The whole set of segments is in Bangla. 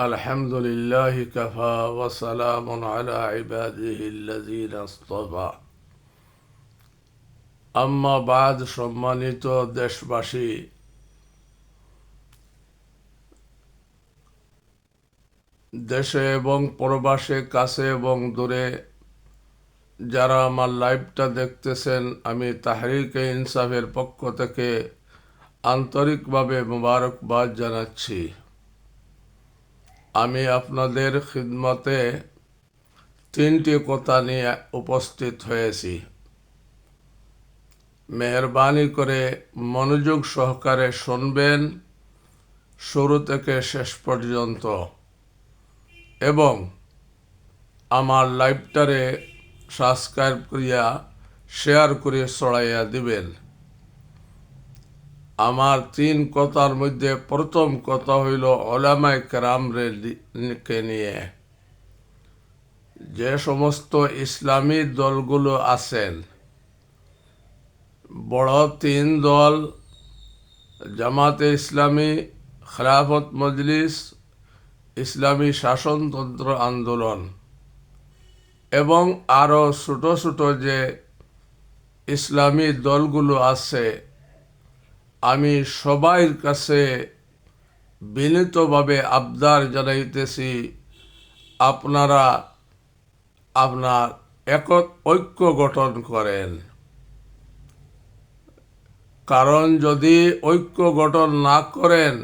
الحمد لله كفى وسلام على عباده الذين اصطفى আম্মা বাদ সম্মানিত দেশবাসী দেশে এবং প্রবাসে কাছে এবং দূরে যারা আমার লাইভটা দেখতেছেন আমি তাহরিকে ইনসাফের পক্ষ থেকে আন্তরিকভাবে মোবারকবাদ জানাচ্ছি আমি আপনাদের খিদমতে তিনটি কথা নিয়ে উপস্থিত হয়েছি। মেহরবানি করে মনোযোগ সহকারে শুনবেন শুরু থেকে শেষ পর্যন্ত। এবং আমার লাইভটারে সাবস্ক্রাইব করিয়া শেয়ার করে ছড়াইয়া দিবেন। আমার তিন কথার মধ্যে প্রথম কথা হইল ওলামাই কেরামকে নিয়ে। যে সমস্ত ইসলামী দলগুলো আছেন, বড় তিন দল, জামাতে ইসলামী, খেলাফত মজলিস, ইসলামী শাসনতন্ত্র আন্দোলন এবং আরও ছোট ছোট যে ইসলামী দলগুলো আছে আমি সবাইয়ের কাছে বিনীতভাবে আবদার জানাইতেছি, আপনারা আপনার এক ঐক্য গঠন করেন। কারণ যদি ঐক্য গঠন না করেন,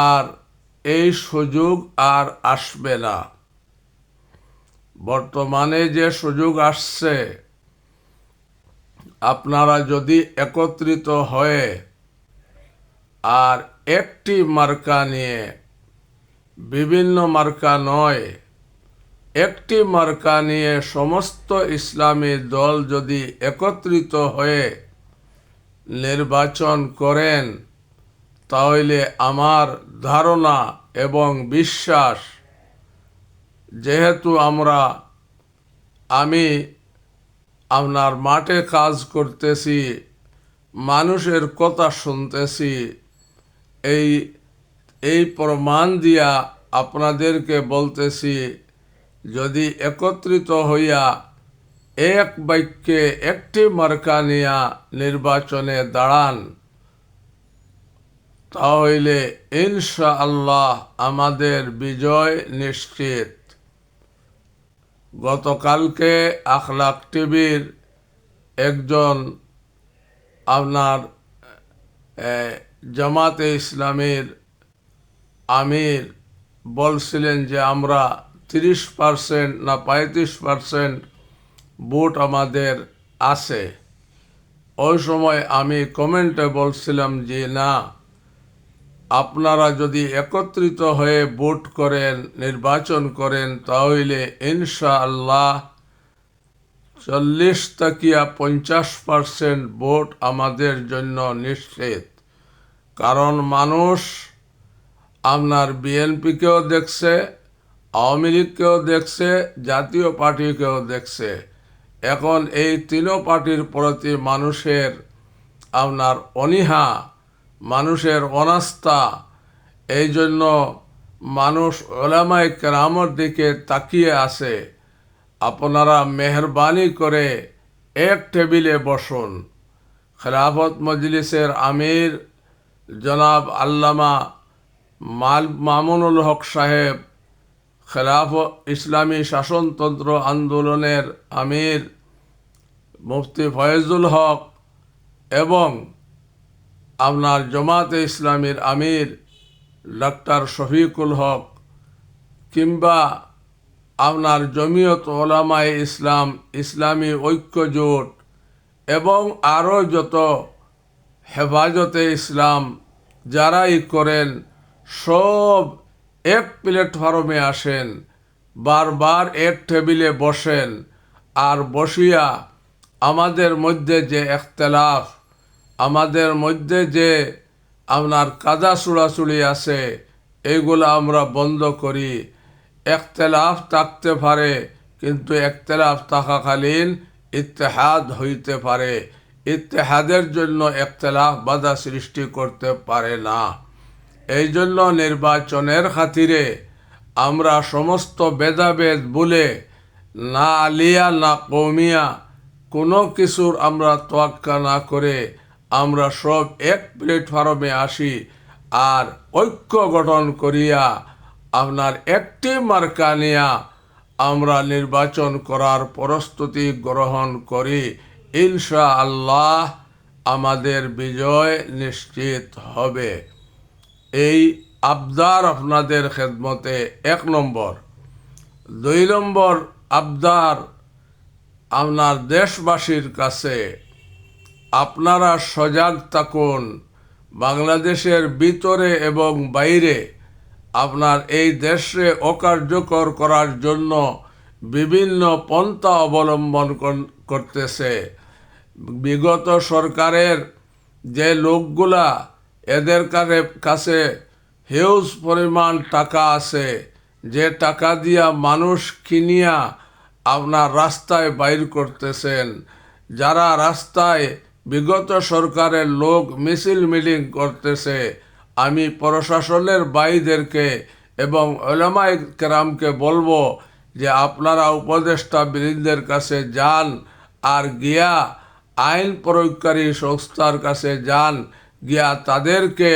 আর এই সুযোগ আর আসবে না। বর্তমানে যে সুযোগ আসছে আপনারা যদি একত্রিত হয়ে আর একটি মার্কা নিয়ে বিভিন্ন মার্কা নয়, একটি মার্কা নিয়ে সমস্ত ইসলামী দল যদি একত্রিত হয়ে নির্বাচন করেন, তাহলে আমার ধারণা এবং বিশ্বাস, যেহেতু আমরা, আমি আপনার মাঠে কাজ করতেছি, মানুষের কথা শুনতেছি। এই এই প্রমাণ দিয়া আপনাদেরকে বলতেছি, যদি একত্রিত হইয়া এক বাক্যে একটি মার্কা নিয়া নির্বাচনে দাঁড়ান, তাহলে ইনশা আল্লাহ আমাদের বিজয় নিশ্চিত। গতকালকে আখলাক টিভির একজন আপনার জামাতে ইসলামের আমির বলছিলেন যে আমরা তিরিশ পারসেন্ট না পঁয়ত্রিশ পারসেন্ট ভোট আমাদের আছে। ওই সময় আমি কমেন্টে বলছিলাম যে না আপনারা যদি একত্রিত হয়ে ভোট করেন, নির্বাচন করেন, তাহলে ইনশা আল্লাহ চল্লিশ তাকিয়া পঞ্চাশ পারসেন্ট ভোট আমাদের জন্য নিশ্চিত। কারণ মানুষ আপনার বিএনপিকেও দেখছে, আওয়ামী লীগকেও দেখছে, জাতীয় পার্টিকেও দেখছে। এখন এই তিনও পার্টির প্রতি মানুষের আপনার অনীহা মানুষের অনাস্থা। এই জন্য মানুষ ওলামাই কেরামর দিকে তাকিয়ে আছে। আপনারা মেহরবানি করে এক টেবিলে বসুন। খেলাফত মজলিসের আমির জনাব আল্লামা মাল মামুনুল হক সাহেব, খেলাফ ইসলামী শাসনতন্ত্র আন্দোলনের আমির মুফতি ফয়েজুল হক এবং আপনার জমাতে ইসলামের আমির, ডাক্তার শফিকুল হক, কিংবা আপনার জমিয়ত ওলামায় ইসলাম, ইসলামী ঐক্য জোট এবং আরও যত হেফাজতে ইসলাম যারাই করেন, সব এক প্ল্যাটফর্মে আসেন, বারবার এক টেবিলে বসেন, আর বসিয়া আমাদের মধ্যে যে একতলাফ আমাদের মধ্যে যে আপনার কাদা চুড়াচুড়ি আছে এইগুলো আমরা বন্ধ করি। একতলাফ থাকতে পারে, কিন্তু একতলাফ থাকাকালীন ইত্তেহাদ হইতে পারে। ইত্তেহাদের জন্য একতলাফ বাধা সৃষ্টি করতে পারে না। এই জন্য নির্বাচনের খাতিরে আমরা সমস্ত ভেদাভেদ বলে না আলিয়া, না কৌমিয়া, কোনো কিছুর আমরা তোয়াক্কা না করে আমরা সব এক প্ল্যাটফর্মে আসি আর ঐক্য গঠন করিয়া আপনার একটি মার্কা নিয়া আমরা নির্বাচন করার প্রস্তুতি গ্রহণ করি। ইনশা আল্লাহ আমাদের বিজয় নিশ্চিত হবে। এই আবদার আপনাদের খেদমতে এক নম্বর। দুই নম্বর আবদার আপনার দেশবাসীর কাছে আপনারা সজাগ থাকুন। বাংলাদেশের ভিতরে এবং বাইরে আপনার এই দেশে অকার্যকর করার জন্য বিভিন্ন পন্থা অবলম্বন করতেছে। বিগত সরকারের যে লোকগুলা, এদের কাছে কাছে হিউজ পরিমাণ টাকা আছে। যে টাকা দিয়া মানুষ কিনিয়া আপনার রাস্তায় বাইর করতেছেন। যারা রাস্তায় বিগত সরকারের লোক মিছিল মিটিং করতেছে। আমি প্রশাসনের বাইদেরকে এবং ওলামাই কেরামকে বলব যে আপনারা উপদেষ্টা বৃন্দের কাছে যান আর গিয়া আইন প্রয়োগকারী সংস্থার কাছে যান, গিয়া তাদেরকে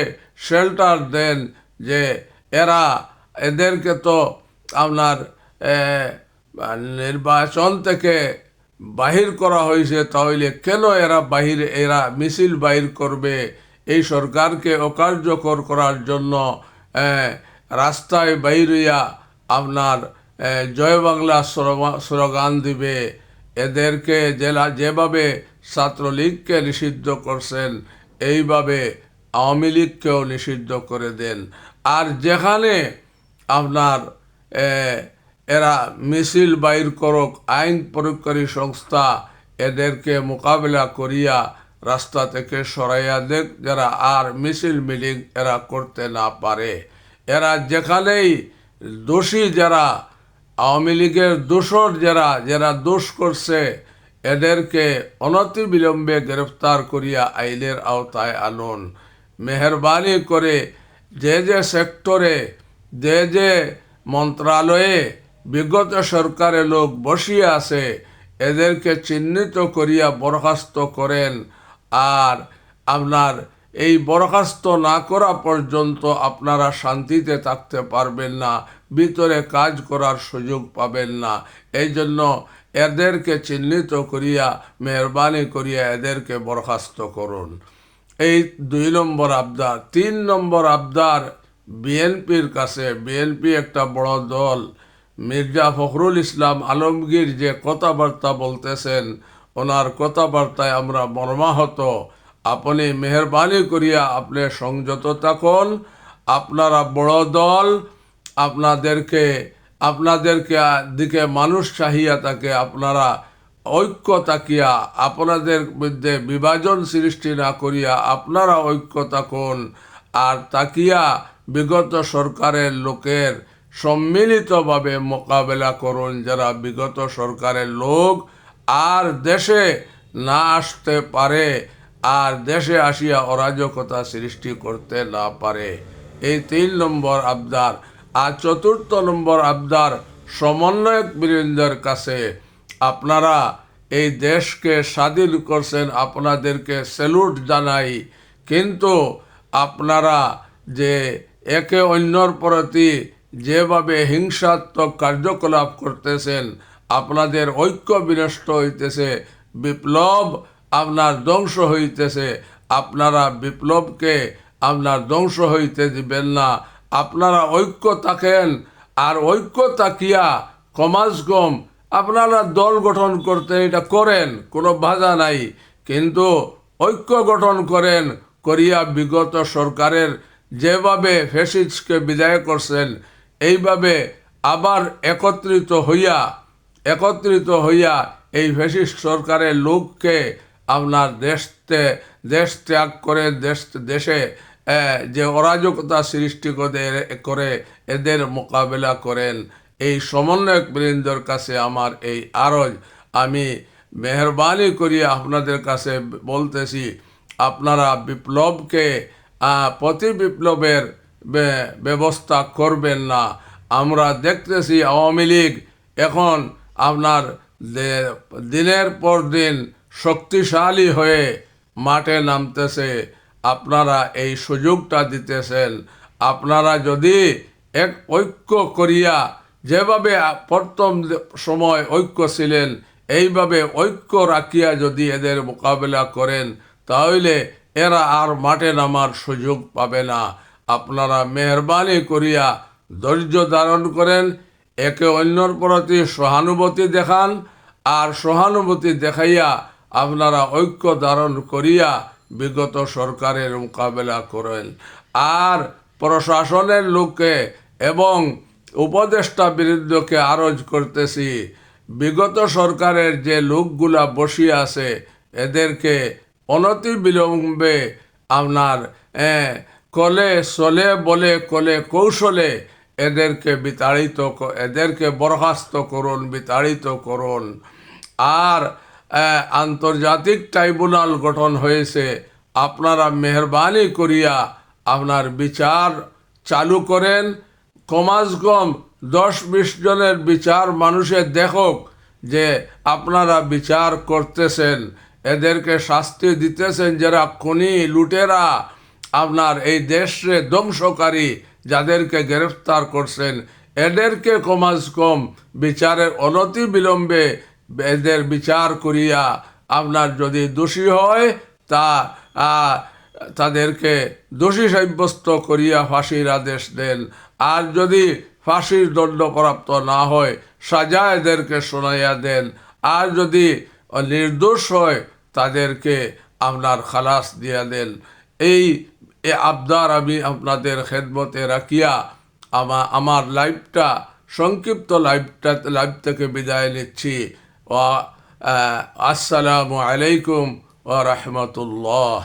শেল্টার দেন যে এরা, এদেরকে তো আপনার নির্বাচন থেকে বাহির করা হয়েছে, তাহলে কেন এরা বাহির, এরা মিছিল বাহির করবে? এই সরকারকে অকার্যকর করার জন্য রাস্তায় বাইরিয়া আপনার জয় বাংলা স্লোগান দিবে। এদেরকে জেলা, যেভাবে ছাত্রলীগকে নিষিদ্ধ করছেন, এইভাবে আওয়ামী লীগকেও নিষিদ্ধ করে দেন। আর যেখানে আপনার এরা মিছিল বাইর করক, আইন প্রয়োগকারী সংস্থা এদেরকে মোকাবিলা করিয়া রাস্তা থেকে সরাইয়া দেখ যারা আর মিছিল মিটিং এরা করতে না পারে। এরা যেখানেই দোষী যারা, আওয়ামী লীগের দোষর যারা যারা দোষ করছে, এদেরকে অনতি বিলম্বে গ্রেফতার করিয়া আইনের আওতায় আনুন। মেহরবানি করে যে যে সেক্টরে, যে যে মন্ত্রালয়ে বিগত সরকারের লোক বসিয়ে আছে, এদেরকে চিহ্নিত করিয়া বরখাস্ত করেন। আর আপনার এই বরখাস্ত না করা পর্যন্ত আপনারা শান্তিতে থাকতে পারবেন না, ভিতরে কাজ করার সুযোগ পাবেন না। এই জন্য এদেরকে চিহ্নিত করিয়া, মেহরবানি করিয়া এদেরকে বরখাস্ত করুন। এই দুই নম্বর আবদার। তিন নম্বর আবদার, বিএনপির কাছে। বিএনপি একটা বড় দল। মির্জা ফখরুল ইসলাম আলমগীর যে কথাবার্তা বলতেছেন, ওনার কথাবার্তায় আমরা মর্মাহত। আপনি মেহরবানি করিয়া আপনি সংযত থাকুন। আপনারা বড় দল, আপনাদেরকে আপনাদেরকে দিকে মানুষ চাহিয়া থাকে আপনারা ঐক্য তাকিয়া আপনাদের মধ্যে বিভাজন সৃষ্টি না করিয়া আপনারা ঐক্য থাকুন। আর তাকিয়া বিগত সরকারের লোকের সম্মিলিতভাবে মোকাবেলা করুন যারা বিগত সরকারের লোক। আর দেশে না আসতে পারে, আর দেশে আসিয়া অরাজকতা সৃষ্টি করতে না পারে। এই তিন নম্বর আবদার। আর চতুর্থ নম্বর আবদার, সমন্বয়ক বৃন্দের কাছে আপনারা এই দেশকে স্বাধীন করছেন, আপনাদেরকে স্যালুট জানাই। কিন্তু আপনারা যে একে অন্যর প্রতি যেভাবে হিংসাত্মক কার্যকলাপ করতেছেন, আপনাদের ঐক্য বিনষ্ট হইতেছে, বিপ্লব আপনার ধ্বংস হইতেছে, আপনারা বিপ্লবকে আপনার ধ্বংস হইতে দিবেন না। আপনারা ঐক্য থাকেন, আর ঐক্য তাকিয়া কমাস কম। আপনারা দল গঠন করতে এটা করেন, কোনো বাধা নাই। কিন্তু ঐক্য গঠন করেন, করিয়া বিগত সরকারের যেভাবে ফেসিসকে বিদায় করছেন এইভাবে আবার একত্রিত হইয়া একত্রিত হইয়া এই ফেসিস্ট সরকারের লোককে আপনার দেশতে, দেশ ত্যাগ করে দেশ, দেশে যে অরাজকতা সৃষ্টি করে করে এদের মোকাবেলা করেন। এই সমন্বয়ক বৃন্দর কাছে আমার এই আরজ। আমি মেহরবানি করিয়া আপনাদের কাছে বলতেছি, আপনারা বিপ্লবকে প্রতি বিপ্লবের ব্যবস্থা করবেন না। আমরা দেখতেছি আওয়ামী লীগ এখন আপনার দিনের পর দিন শক্তিশালী হয়ে মাঠে নামতেছে। আপনারা এই সুযোগটা দিতেছেন। আপনারা যদি এক ঐক্য করিয়া যেভাবে প্রথম সময় ঐক্য ছিলেন, এইভাবে ঐক্য রাখিয়া যদি এদের মোকাবেলা করেন, তাহলে এরা আর মাঠে নামার সুযোগ পাবে না। আপনারা মেহরবানি করিয়া ধৈর্য ধারণ করেন, একে অন্যর প্রতি সহানুভূতি দেখান, আর সহানুভূতি দেখাইয়া আপনারা ঐক্য ধারণ করিয়া বিগত সরকারের মোকাবেলা করেন। আর প্রশাসনের লোককে এবং উপদেষ্টা বিরুদ্ধকে আরজ করতেছি, বিগত সরকারের যে লোকগুলা বসিয়ে আছে, এদেরকে অনতি বিলম্বে আপনার কলে চলে বলে কলে কৌশলে এদেরকে বিতাড়িত এদেরকে বরখাস্ত করুন, বিতাড়িত করুন। আর আন্তর্জাতিক ট্রাইব্যুনাল গঠন হয়েছে। আপনারা মেহরবানি করিয়া আপনার বিচার চালু করেন। কমাস কম দশ বিশ জনের বিচার মানুষের দেখুক যে আপনারা বিচার করতেছেন। এদেরকে শাস্তি দিতেছেন যারা খুনি, লুটেরা আপনার এই দেশে ধ্বংসকারী যাদেরকে গ্রেফতার করছেন, এদেরকে কমাস কম বিচারের অনতি বিলম্বে এদের বিচার করিয়া আপনার যদি দোষী হয়, তা তাদেরকে দোষী সাব্যস্ত করিয়া ফাঁসির আদেশ দেন। আর যদি ফাঁসির দণ্ডপ্রাপ্ত না হয়, সাজা এদেরকে শোনাইয়া দেন। আর যদি নির্দোষ হয়, তাদেরকে আপনার খালাস দিয়া দেন। এই এ আবদার আমি আপনাদের খেদমতে রাখিয়া আমা, আমার লাইফটা, সংক্ষিপ্ত লাইফটা, লাইফ থেকে বিদায় নিচ্ছি। ও আসসালামু আলাইকুম ও রহমতুল্লাহ।